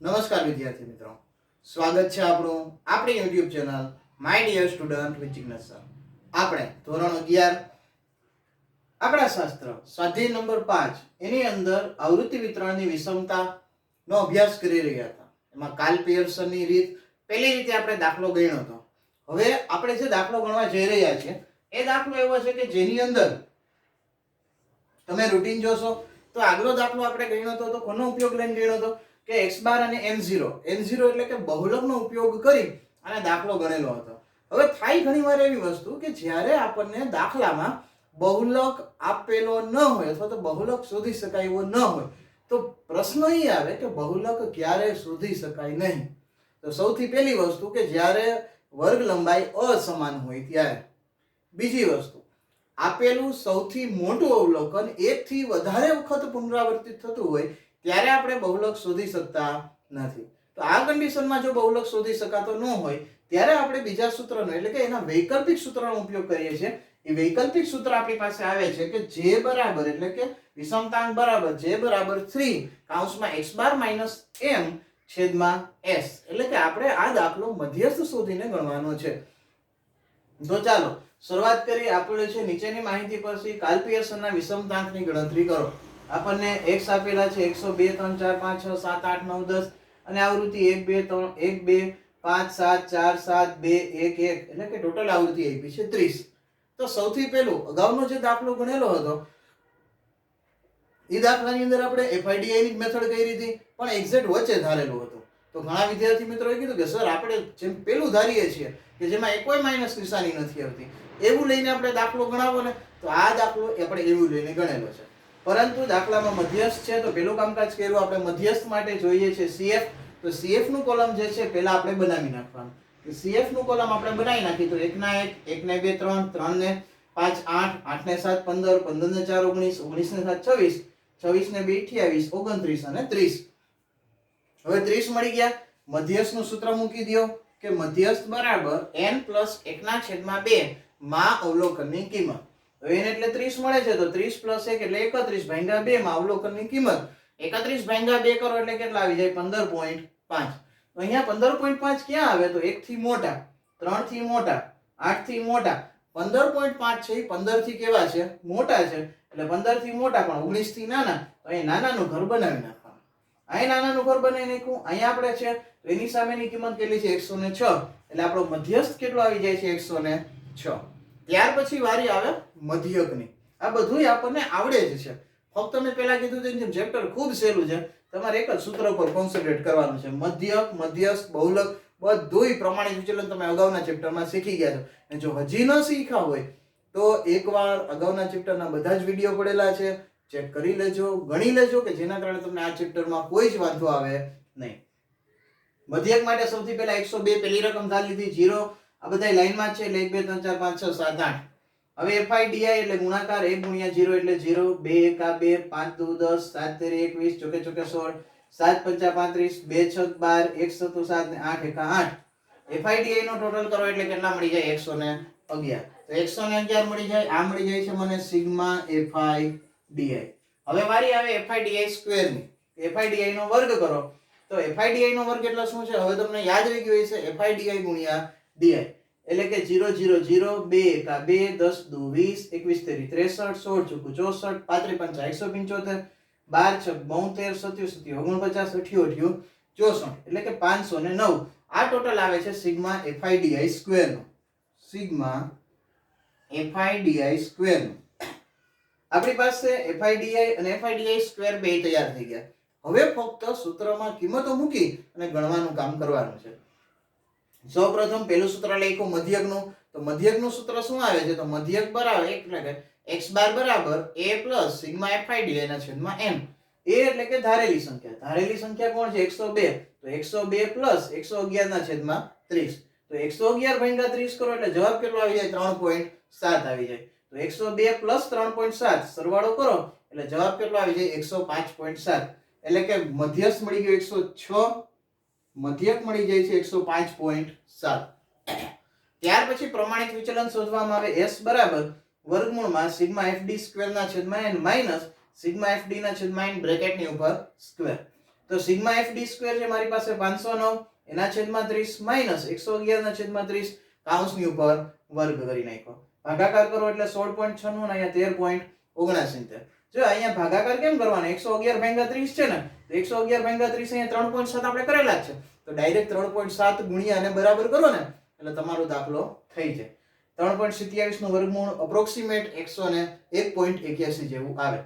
નમસ્કાર વિદ્યાર્થી મિત્રો. સ્વાગત છે આપણું આપણી YouTube channel my dear student with sir આપણે ધોરણ અગિયાર, આપણા શાસ્ત્ર, સ્વાધ્યાય નંબર પાંચ, એની અંદર આવૃત્તિ વિતરણની વિષમતા નો અભ્યાસ કરી રહ્યા હતા. એમાં કાલ પિયર્સનની રીત પહેલી રીતે આપણે દાખલો ગણ્યો હતો. હવે આપણે જે દાખલો ગણવા જઈ રહ્યા છીએ, એ દાખલો એવો છે કે જેની અંદર તમે રૂટીન જોશો, તો આગલો દાખલો આપણે ગણ્યો હતો તો કોનો ઉપયોગ લઈને ગણ્યો હતો? કે એક્સ બાર અને એન ઝીરો એન ઝીરો એટલે કે બહુલકનો ઉપયોગ કરી અને દાખલો ગણેલો હતો. હવે થાય ઘણી વાર એવી વસ્તુ કે જ્યારે આપણને દાખલામાં બહુલક આપેલો ન હોય અથવા તો બહુલક શોધી શકાય એવો ન હોય, તો પ્રશ્ન એ આવે કે બહુલક ક્યારે શોધી શકાય નહીં? તો સૌથી પહેલી વસ્તુ કે જ્યારે વર્ગ લંબાઈ અસમાન હોય ત્યારે. બીજી વસ્તુ, આપેલું સૌથી મોટું અવલોકન એકથી વધારે વખત પુનરાવર્તિત થતું હોય ત્યારે આપણે બહુલક શોધી શકતા નથી. તો આ કન્ડિશનમાં જો બહુલક શોધી શકાતો ન હોય, ત્યારે આપણે બીજા સૂત્રનો, એટલે કે એના વૈકલ્પિક સૂત્રનો ઉપયોગ કરીએ છીએ. એ વૈકલ્પિક સૂત્ર આપણી પાસે આવે છે કે જે બરાબર, એટલે કે વિષમતાંક બરાબર, જે બરાબર થ્રી કાઉન્સમાં એક્સ બાર માઇનસ એમ છેદમાં એસ. એટલે કે આપણે આ દાખલો મધ્યસ્થ શોધીને ગણવાનો છે. તો ચાલો, શરૂઆત કરીએ. આપણે છે નીચેની માહિતી પરથી કાલ પિયર્સનના વિષમતાંકની ગણતરી કરો. આપણને એક્સ આપેલા છે એકસો બે, ત્રણ, ચાર, પાંચ, છ, સાત, આઠ, નવ, દસ. અને આવૃત્તિ એક, બે, ત્રણ, એક, બે, પાંચ, સાત, ચાર, સાત, બે, એક એક. એટલે કે ટોટલ આવૃત્તિ આપી છે ત્રીસ. તો સૌથી પહેલું, અગાઉનો જે દાખલો ગણેલો હતો, એ દાખલાની અંદર આપણે એફઆઈડીઆઈ જ મેથડ કરી હતી, પણ એક્ઝેક્ટ વચ્ચે ધારેલું હતું. તો ઘણા વિદ્યાર્થી મિત્રોએ કીધું કે, સર, આપણે જેમ પેલું ધારીએ છીએ કે જેમાં એ કોઈ માઇનસ નિશાની નથી આવતી. એવું લઈને આપણે દાખલો ગણાવો ને, તો આ દાખલો આપણે એવું લઈને ગણેલો છે. પરંતુ દાખલામાં મધ્યસ્થ છે, તો પેલું કામકાજ કર્યું, આપણે મધ્યસ્થ માટે જોઈએ છે સીએફ. તો સીએફનું કોલમ જે છે, પહેલાં આપણે બનાવી નાખવાનું. સીએફનું કોલમ આપણે બનાવી નાખી, તો એકના એક, એકને બે, ત્રણ ત્રણ ને પાંચ, આઠ આઠ ને સાત, પંદર પંદર ને ચાર, ઓગણીસ ઓગણીસ ને સાત, છવ્વીસ. છવ્વીસ ને બે, અઠ્યાવીસ, ઓગણત્રીસ અને ત્રીસ. હવે ત્રીસ મળી ગયા. મધ્યસ્થનું સૂત્ર મૂકી દો કે મધ્યસ્થ બરાબર એન પ્લસ એકના છેદમાં બે માં અવલોકનની કિંમત. હવે એને એટલે ત્રીસ મળે છે, તો ત્રીસ પ્લસ એક એટલે એકત્રીસ ભાગ્યા 2 માં અવલોકનની કિંમત. એકત્રીસ ભાગ્યા બે કરો એટલે કેટલા આવી જાય? પંદર પોઈન્ટ પાંચ. તો અહીંયા પંદર પોઈન્ટ પાંચ ક્યાં આવે? તો 1 થી મોટા 3 થી મોટા 8 થી મોટા. પંદર પોઈન્ટ પાંચ છે એ પંદરથી કેવા છે? મોટા છે. એટલે પંદરથી મોટા પણ ઓગણીસથી નાના. તો અહીં નાનાનું ઘર બનાવી નાખવાનું. અહીં નાનાનું ઘર બનાવી નાખ્યું. અહીંયા આપણે છે એની સામેની કિંમત કેટલી છે? એકસો ને છ. એટલે આપણો મધ્યસ્થ કેટલો આવી જાય છે? એકસો ને છ. ત્યાર પછી વારી આવે મધ્યકની. આ બધું આપણને આવડે જ છે. ફક્ત મેં પહેલા કીધું તેમ જેમ ચેપ્ટર ખૂબ સહેલું છે, તમારે એક જ સૂત્ર પર કોન્સન્ટ્રેટ કરવાનું છે. મધ્યક, મધ્યસ્થ, બહુલક, બધુંય પ્રમાણિત વિચલન તમે અગાઉના ચેપ્ટરમાં શીખી ગયા છો. અને જો હજી ન શીખ્યા હોય, તો એકવાર અગાઉના ચેપ્ટરના બધા જ વીડિયો પડેલા છે. ચેક કરી લેજો, ગણી લેજો કે જેના કારણે તમને આ ચેપ્ટરમાં કોઈ જ વાંધો આવે નહીં. મધ્યક માટે સૌથી પહેલા એકસો બે પહેલી રકમ ધાર લીધી જીરો આ બધા લાઈનમાં છે એટલે એક, બે, ત્રણ, ચાર, પાંચ, છ, સાત, આઠ. હવે એફઆઈડીઆઈ એટલે ગુણાકાર એક ગુણ્યા જીરો એટલે જીરો, બે, એક આ બે, પાંચ, દુ, દસ, સાત, તેરી, એકવીસ, ચોકે ચોકે, સોળ, સાત, પંચા, પાંત્રીસ, બે, છ, બાર, એક સત્તુ સાત ને આઠ, એકા, આઠ. એફઆઈડીઆઈ નો ટોટલ કરો એટલે કેટલા મળી જાય? એકસો ને અગિયાર. તો એકસો ને અગિયાર મળી જાય. આ મળી જાય છે મને સિગ્મા એફઆઈ ડીઆઈ હવે વારી આવે એફઆઈડીઆઈ સ્ક્વેરની. એફઆઈ નો વર્ગ કરો. તો એફઆઈડીઆઈ નો વર્ગ એટલે શું છે? હવે તમને યાદ રહી ગયું છે એફઆઈડીઆઈ ગુણ્યા ડીઆઈ એટલે કે જીરો જીરો જીરો બે એકા બે દસ દુ વીસ એકવીસ તેરી ત્રેસઠ સોળ ચોકુ ચોસઠ પાંત્રી પંચા એકસો પંચોતેર બાર છ બોતેર સત્યુ સત્યુ ઓગણપચાસ અઠ્યું અઠ્યું ચોસઠ એટલે કે પાંચસો ને નવ આ ટોટલ આવે છે sigma F I D I square no sigma F I D I square નો આપણી પાસે એફઆઈડીઆઈ અને એફઆઈડીઆઈ સ્ક્વેર બે તૈયાર થઈ ગયા. હવે ફક્ત સૂત્રમાં કિંમતો મૂકી અને ગણવાનું કામ કરવાનું છે. સૌપ્રથમ પહેલું સૂત્ર લખ્યું મધ્યકનું. તો મધ્યકનું સૂત્ર શું આવે છે? તો મધ્યક બરાબર એટલે કે x બાર બરાબર a પ્લસ સિગ્મા એફઆઈડી ના છેદમાં m. એ એટલે કે ધારેલી સંખ્યા. ધારેલી સંખ્યા કોણ છે? 102 તો 102 પ્લસ 111 ના છેદમાં 30 તો 111 ભાગ્યા 30 કરો એટલે જવાબ કેટલો આવી જાય? 3.7 આવી જાય. તો 102 પ્લસ 3.7 સરવાળો કરો એટલે જવાબ કેટલો આવી જાય? 105.7 એટલે કે મધ્યસ્થ મળી ગયો 106 મધ્યક મળી જાય છે એકસો પાંચ પોઈન્ટ સાત. ત્યાર પછી પ્રમાણિત વિચલન શોધવામાં આવે એસ બરાબર વર્ગમૂળમાં સિગ્મા એફડી સ્ક્વેર ના છેદમાં એન માઇનસ સિગ્મા એફડી ના છેદમાં એન બ્રેકેટની ઉપર સ્ક્વેર તો સિગ્મા એફ ડી સ્ક્વેર છે મારી પાસે પાંચસો નવ, એના છેદમાં ત્રીસ માઇનસ એકસો અગિયાર ના છેદમાં ત્રીસ કાઉન્સની ઉપર વર્ગ કરી નાખ્યો. ભાગાકાર કરો એટલે સોળ પોઈન્ટ છન્નું અને અહીંયા તેર પોઈન્ટ ઓગણસિત્તેર. જો અહીંયા ભાગાકાર કેમ કરવાનો? એકસો અગિયાર ભાગ્યા ત્રીસ છે ને, તો એકસો અગિયાર ભાગ્યા અહીંયા ત્રણ પોઈન્ટ સાત આપણે કરેલા છે. તો ડાયરેક્ટ ત્રણ પોઈન્ટ સાત ગુણ્યા અને બરાબર કરો ને, એટલે તમારો દાખલો થઈ જાય. ત્રણ પોઈન્ટ સિત્યાવીસનું વર્ગમૂળ અપ્રોક્સિમેટ એકસો ને એક પોઈન્ટ એક્યાસી જેવું આવે.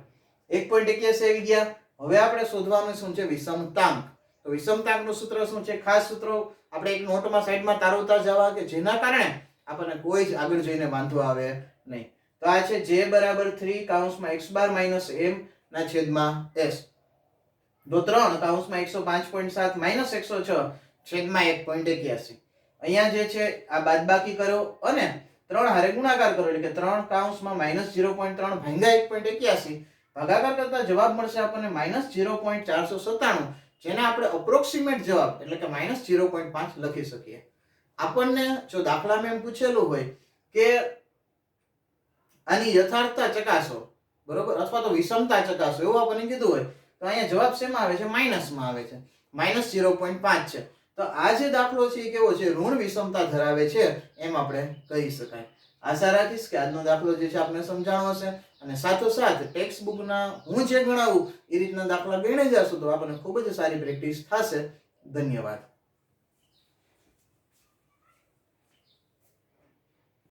એક પોઈન્ટ એક્યાસી આવી ગયા. હવે આપણે શોધવાનું શું છે? વિષમતાંક તો વિષમતાંકનું સૂત્ર શું છે? ખાસ સૂત્રો આપણે એક નોટમાં સાઈડમાં તારવતા જવા કે જેના કારણે આપણને કોઈ જ આગળ જઈને વાંધો આવે નહીં. તો આ છે જે બરાબર થ્રી કાઉન્સમાં એક્સ બાર માઇનસ એમ ના છેદમાં એસ. તો ત્રણ કાઉન્સમાં એકસો પાંચ પોઈન્ટ સાત માઇનસ એકસો છ છેદમાં એક પોઈન્ટ એક્યાસી. અહીંયા જે છે આ બાદબાકી કરો અને ત્રણ હારે ગુણાકાર કરો, એટલે કે ત્રણ કાઉન્સમાં માઇનસ ઝીરો પોઈન્ટ ત્રણ ભાંગ્યા એક પોઈન્ટ એક્યાસી. ભાગાકાર કરતા જવાબ મળશે આપણને માઇનસ ઝીરો પોઈન્ટ ચારસો સત્તાણું, જેને આપણે અપ્રોક્સિમેટ જવાબ, એટલે કે માઇનસ ઝીરો પોઈન્ટ પાંચ લખી શકીએ. આપણને જો દાખલામાં એમ પૂછેલું હોય કે આની યથાર્થતા ચકાસો, બરોબર? અથવા તો વિષમતા ચકાસો, એવું આપણને કીધું હોય, તો અહીંયા જવાબ શેમાં આવે છે? માઇનસમાં આવે છે. માઇનસ ઝીરો પોઈન્ટ પાંચ છે. તો આ જે દાખલો છે એ કેવો છે? ઋણ વિષમતા ધરાવે છે, એમ આપણે કહી શકાય. આશા રાખીશ કે આજનો દાખલો જે છે આપને સમજાણો હશે. અને સાથોસાથ ટેક્સ્ટ બુકના હું જે ગણાવું, એ રીતના દાખલા ગણી જશો તો આપણને ખૂબ જ સારી પ્રેક્ટિસ થશે. ધન્યવાદ.